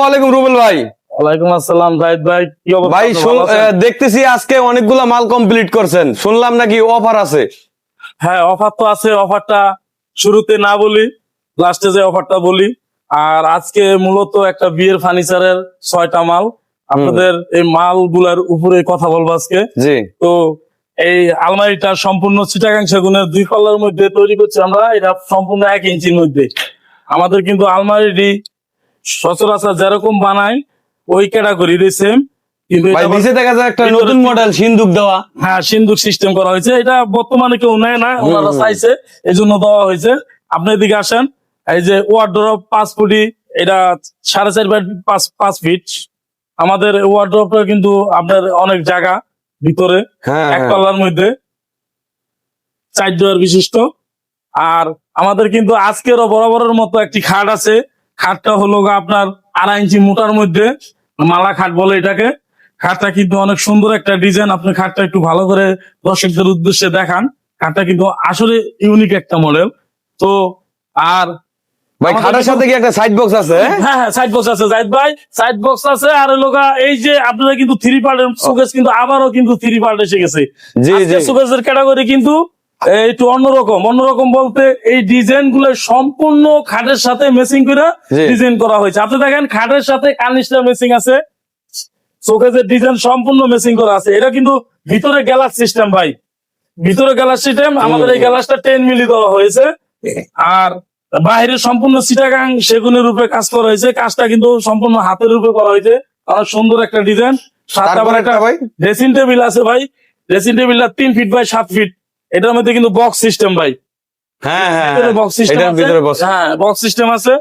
আলাইকুম রুবেল ভাই। ওয়ালাইকুম আসসালাম জাহিদ ভাই। কি অবস্থা? ভাই আপনার? শুন- ভালো আছেন? আহ, দেখতেছি আজকে অনেকগুলা মাল কমপ্লিট করছেন। শুনলাম নাকি অফার আছে? হ্যাঁ অফার তো আছে অফারটা শুরুতে না বলি লাস্টে যে অফারটা বলি। আর আজকে মূলত একটা বিয়ের ফার্নিচারের ছয়টা মাল। আপনাদের এই মালগুলার উপরে কথা বলব আজকে। জি। তো এই আলমারিটা সম্পূর্ণ চিটাগাং সেগুনের দুই পাল্লার মধ্যে তৈরি করছি আমরা। এটা সম্পূর্ণ এক ইঞ্চির মধ্যে। আমাদের কিন্তু আলমারিটি সচরাচর যেরকম বানায় ওই ক্যাটাগরি সেম কিন্তু নিচে দেখা যায় একটা নতুন মডেল সিন্দুক দেওয়া। হ্যাঁ সিন্ধুক সিস্টেম করা হয়েছে। এটা বর্তমানে কেউ নেয় না ওনারা চাইছে এই জন্য দেওয়া হয়েছে। আপনি এদিকে আসেন এই যে ওয়ার্ড্রপ পাঁচ ফুটি এটা সাড়ে চার পাঁচ পাঁচ ফিট আমাদের ওয়ার্ড্রপটা কিন্তু আপনার অনেক জায়গা ভিতরে হ্যাঁ এক হ্যাঁ। পাল্লার মধ্যে। চার ডোয়ার বিশিষ্ট। আর আমাদের কিন্তু আজকেরও বরাবরের মতো একটি খাট আছে। খাটটা হলো আপনার আড়াই ইঞ্চি মোটার মধ্যে মালা খাট বলে এটাকে। খাটটা কিন্তু অনেক সুন্দর একটা ডিজাইন। আপনি খাটটা একটু ভালো করে দর্শকদের উদ্দেশ্যে দেখান। খাটটা কিন্তু আসলে ইউনিক একটা মডেল। তো আর ভাই খাটের সাথে কি একটা সাইড বক্স আছে? হ্যাঁ হ্যাঁ সাইড বক্স আছে জাহিদ ভাই। সাইড বক্স আছে আর লোকা এই যে আপনারা কিন্তু থ্রি পার্টের শোকেস কিন্তু আবারও কিন্তু থ্রি পার্ট এসে গেছে। জি জি। শোকেসের ক্যাটাগরি কিন্তু একটু অন্যরকম অন্যরকম বলতে এই ডিজাইনগুলো সম্পূর্ণ খাটের সাথে মেসিং করে ডিজাইন করা হয়েছে। আপনি দেখেন খাটের সাথে কার্নিশটা মেসিং আছে। শোকেসের ডিজাইন সম্পূর্ণ মেসিং করা আছে। এটা কিন্তু ভিতরে গ্যালাস সিস্টেম ভাই। ভিতরে গ্যালাস সিস্টেম আমাদের এই গ্যালাসটা টেন মিলি দেওয়া হয়েছে। আর বাইরে সম্পূর্ণ সিটাগাং সেগুনের রূপে কাজ করা হয়েছে। কাজটা কিন্তু সম্পূর্ণ হাতের রূপে করা হয়েছে। অনেক সুন্দর একটা ডিজাইন একটা একটা ভাই? ড্রেসিং টেবিল আছে ভাই। ড্রেসিং টেবিলটা তিন ফিট বাই সাত ফিট এটার মধ্যে কিন্তু বক্স সিস্টেম ভাই। হ্যাঁ হ্যাঁ হ্যাঁ। বক্স সিস্টেম ভিতরে। হ্যাঁ বক্স সিস্টেম আছে।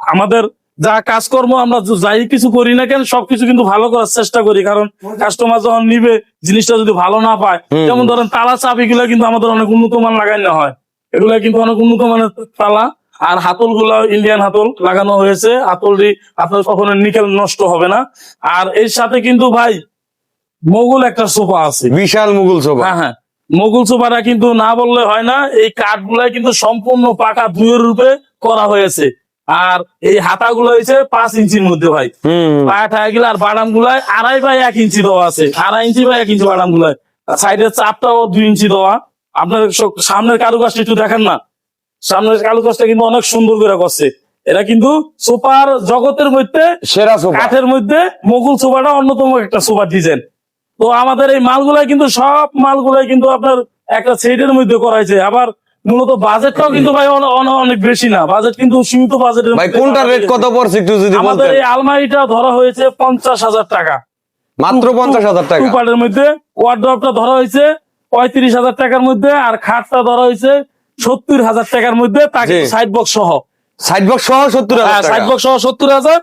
আমাদের যা কাজকর্ম আমরা যাই কিছু করি না কেন সবকিছু কিন্তু ভালো করার চেষ্টা করি। কারণ কাস্টমার যখন নিবে জিনিসটা যদি ভালো না পায় যেমন ধরেন তালা চাবি গুলো কিন্তু আমাদের অনেক উন্নত মান লাগানো হয়। এগুলা কিন্তু অনেক উন্নত মানের তালা। আর হাতলগুলো ইন্ডিয়ান হাতল লাগানো হয়েছে। হাতলটি আপনার কখনো নিকেল নষ্ট হবে না। আর এর সাথে কিন্তু ভাই মোগুল একটা সোফা আছে। বিশাল মোগল সোফা। হ্যাঁ হ্যাঁ। মোগুল সোফাটা কিন্তু না বললে হয় না এই কাঠ কিন্তু সম্পূর্ণ পাকা দুয়ের রূপে করা হয়েছে। আর এই হাতা গুলো হয়েছে পাঁচ ইঞ্চির মধ্যে ভাই। হুম। পায়া গুলো আর বাদাম গুলায় আড়াই বাই এক ইঞ্চি দেওয়া আছে। আড়াই ইঞ্চি বাই এক ইঞ্চি বাদাম গুলায় সাইডের চাপটাও দুই ইঞ্চি দেওয়া। আপনার সামনের কারুকাজটা একটু দেখেন না। সামনের কারুকাজটা কিন্তু অনেক সুন্দর করে করছে। এটা কিন্তু সোফার জগতের মধ্যে সেরা সোফা। কাঠের মধ্যে মোগল সোফাটা অন্যতম একটা সোফার ডিজাইন তো আমাদের এই মালগুলাই কিন্তু সব মালগুলাই কিন্তু আপনার একটা সেটের মধ্যে করা হয়েছে। আবার মূলত বাজেটটাও কিন্তু ভাই অনে- অনে- অনেক বেশি না। বাজেট কিন্তু সীমিত বাজেটের ভাই কোনটা রেট কত পড়ছে একটু যদি আমাদের এই আলমারিটা ধরা হয়েছে পঞ্চাশ হাজার টাকা। মাত্র পঞ্চাশ হাজার টাকা? টু পার্টের মধ্যে ওয়ার্ড্রপটা ধরা হয়েছে পঁয়ত্রিশ হাজার টাকার মধ্যে আর খাটটা ধরা হয়েছে সত্তর হাজার টাকার মধ্যে তাকে সাইড বক্স সহ। সাইড বক্স সহ সত্তর হাজার সাইড বক্স সহ সত্তর হাজার।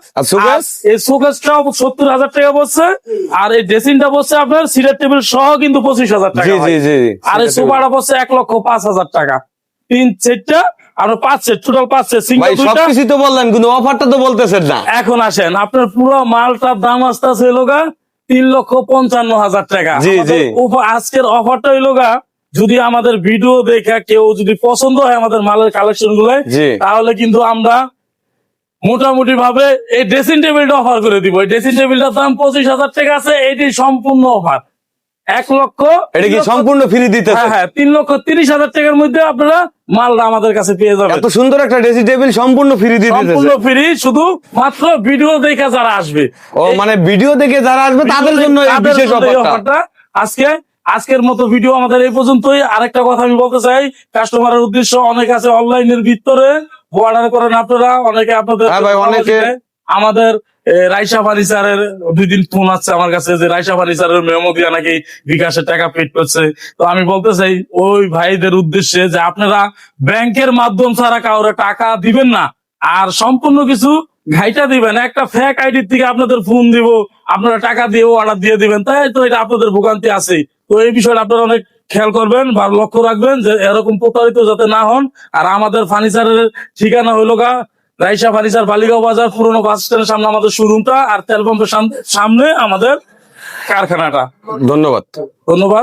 আর এই শোকেসটাও সত্তর হাজার টাকা পড়ছে আর এই ড্রেসিংটা পড়ছে আপনার টেবিল সহ কিন্তু পঁচিশ হাজার টাকা জি জি জি আর এই সোফাটা পড়ছে এক লক্ষ পাঁচ হাজার টাকা। তিন সেটটা আর পাঁচ সেট টোটাল পাঁচ সেট ভাই সিঙ্গেল দুইটা। সবকিছু তো বললেন কিন্তু অফারটা তো বলতেছেন না। এখন আসেন আপনার পুরো মালটার দাম আসতে আছে তিন লক্ষ পঞ্চান্ন হাজার টাকা। জি, জি। উপ- আজকের অফারটা হইল গা যদি আমাদের ভিডিও দেখে কেউ যদি পছন্দ হয় আমাদের মালের কালেকশনগুলো তাহলে কিন্তু আমরা মোটামুটি ভাবে এই ড্রেসিং টেবিলটা অফার করে দিব। এই ড্রেসিং টেবিলটার দাম পঁচিশ হাজার টাকা আছে এটি সম্পূর্ণ অফার এক লক্ষ এটা কি সম্পূর্ণ ফ্রি দিতে হ্যাঁ হ্যাঁ তিন লক্ষ তিরিশ হাজার টাকার মধ্যে আপনারা মালটা আমাদের কাছে পেয়ে যাবেন। এত সুন্দর একটা ড্রেসিং টেবিল সম্পূর্ণ ফ্রি দিয়ে সম্পূর্ণ ফ্রি শুধু মাত্র ভিডিও দেখে যারা আসবে। ও মানে ভিডিও দেখে যারা আসবে তাদের জন্য এই বিশেষ অফারটা আজকে আজকের মতো ভিডিও আমাদের এই পর্যন্তই। আরেকটা কথা আমি বলতে চাই কাস্টমারের উদ্দেশ্য অনেক আছে অনলাইনের ভিতরে। অর্ডার করেন আপনারা অনেকে আপনাদের হ্যাঁ অনেকে- আমাদের রাইসা ফার্নিচারের দুই দিন ফোন আসছে আমার কাছে যে রাইসা ফার্নিচারের মেমো দিয়া নাকি বিকাশের টাকা পেড করছে। তো আমি বলতে চাই ওই ভাইদের উদ্দেশ্যে যে আপনারা ব্যাংকের মাধ্যম ছাড়া কাউরে টাকা দিবেন না। আর সম্পূর্ণ কিছু ঘাইটা দিবেন একটা ফেক আইডির থেকে আপনাদের ফোন দিব আপনারা টাকা দিয়ে অর্ডার দিয়ে দিবেন। তাই তো এটা আপনাদের ভোগান্তি আছে তো এই বিষয়টা আপনারা অনেক খেয়াল করবেন বা লক্ষ্য রাখবেন যে এরকম প্রতারিত যাতে না হন। আর আমাদের ফার্নিচারের ঠিকানা হইল গা রাইসা ফার্নিচার বালিগাঁও বাজার পুরোনো বাস স্ট্যান্ডের সামনে আমাদের শোরুমটা আর তেল পাম্পের সামনে আমাদের কারখানাটা। ধন্যবাদ। ধন্যবাদ।